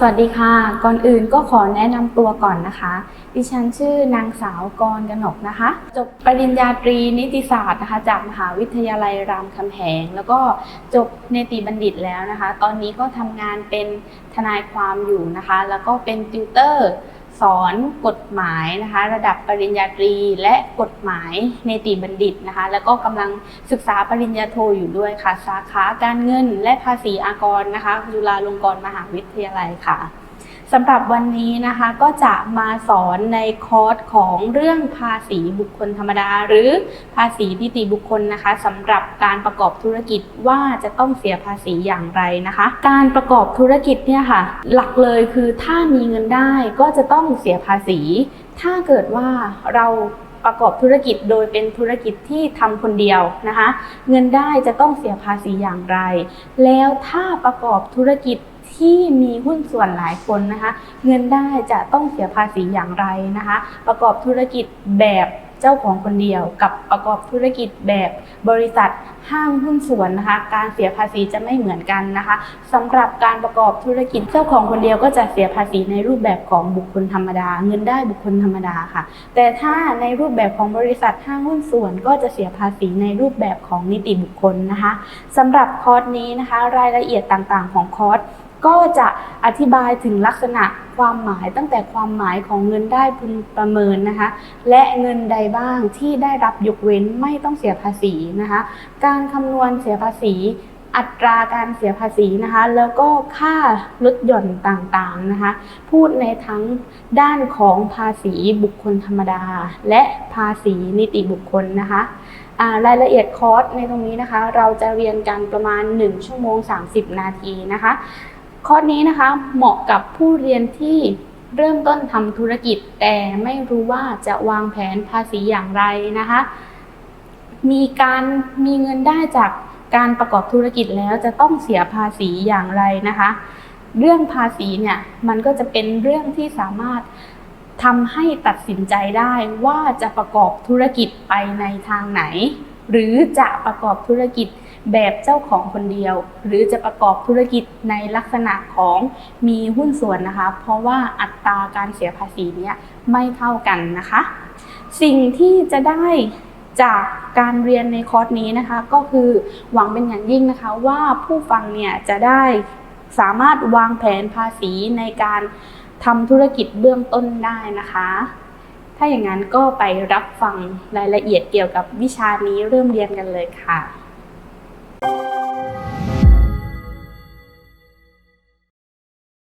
สวัสดีค่ะ ก่อนอื่นก็ขอแนะนำตัวก่อนนะคะ ดิฉันชื่อนางสาวกรกนกนะคะ จบปริญญาตรีนิติศาสตร์นะคะ จากมหาวิทยาลัยรามคำแหง แล้วก็จบเนติบัณฑิตแล้วนะคะ ตอนนี้ก็ทำงานเป็นทนายความอยู่นะคะ แล้วก็เป็นติวเตอร์ สอนกฎหมายนะคะระดับปริญญาตรีและกฎหมายเนติบัณฑิตนะคะแล้วก็กำลังศึกษาปริญญาโทอยู่ด้วยค่ะ สาขาการเงินและภาษีอากรนะคะจุฬาลงกรณ์มหาวิทยาลัยค่ะ สำหรับวันนี้นะคะก็จะมาสอนในคอร์สของเรื่องภาษีบุคคลธรรมดา หรือภาษีนิติบุคคลนะคะสำหรับการประกอบธุรกิจว่าจะต้องเสียภาษีอย่างไรนะคะ การประกอบธุรกิจเนี่ยค่ะ หลักเลยคือถ้ามีเงินได้ก็จะต้องเสียภาษี ถ้าเกิดว่าเราประกอบธุรกิจโดยเป็นธุรกิจที่ทำคนเดียวนะคะ เงินได้จะต้องเสียภาษีอย่างไร แล้วถ้าประกอบธุรกิจ ที่มีหุ้นส่วนหลายคนนะคะ เงินได้จะต้องเสียภาษีอย่างไรนะคะ ประกอบธุรกิจแบบเจ้าของคนเดียวกับประกอบธุรกิจแบบบริษัทห้างหุ้นส่วนนะคะ การเสียภาษีจะไม่เหมือนกันนะคะสำหรับการประกอบธุรกิจเจ้าของคนเดียวก็จะเสียภาษีในรูปแบบของบุคคลธรรมดา เงินได้บุคคลธรรมดาค่ะ แต่ถ้าในรูปแบบของบริษัทห้างหุ้นส่วน ก็จะเสียภาษีในรูปแบบของนิติบุคคลนะคะสำหรับคอร์สนี้นะคะ รายละเอียดต่างๆ ของคอร์ส ก็จะอธิบายถึงลักษณะความหมายตั้งแต่ความหมายของเงินได้พึงประเมินนะคะ และเงินใดบ้างที่ได้รับยกเว้นไม่ต้องเสียภาษีนะคะ การคำนวณเสียภาษีอัตราการเสียภาษีนะคะ แล้วก็ค่าลดหย่อนต่างๆนะคะ พูดในทั้งด้านของภาษีบุคคลธรรมดา และภาษีนิติบุคคลนะคะรายละเอียดคอร์สในตรงนี้นะคะ เราจะเรียนกันประมาณ 1 ชั่วโมง 30 นาทีนะคะ คอร์สนี้นะคะเหมาะกับผู้เรียนที่เริ่มต้นทำธุรกิจ แต่ไม่รู้ว่าจะวางแผนภาษีอย่างไรนะคะ มีการมีเงินได้จากการประกอบธุรกิจแล้วจะต้องเสียภาษีอย่างไรนะคะ เรื่องภาษีเนี่ยมันก็จะเป็นเรื่องที่สามารถทำให้ตัดสินใจได้ว่าจะประกอบธุรกิจไปในทางไหน หรือจะประกอบธุรกิจแบบเจ้าของคนเดียว หรือจะประกอบธุรกิจในลักษณะของมีหุ้นส่วนนะคะ เพราะว่าอัตราการเสียภาษีเนี่ยไม่เท่ากันนะคะ สิ่งที่จะได้จากการเรียนในคอร์สนี้นะคะ ก็คือหวังเป็นอย่างยิ่งนะคะว่าผู้ฟังเนี่ยจะได้สามารถวางแผนภาษีในการทำธุรกิจเบื้องต้นได้นะคะ ถ้าอย่างนั้นก็ไปรับฟังรายละเอียดเกี่ยวกับวิชานี้เริ่มเรียนกันเลยค่ะ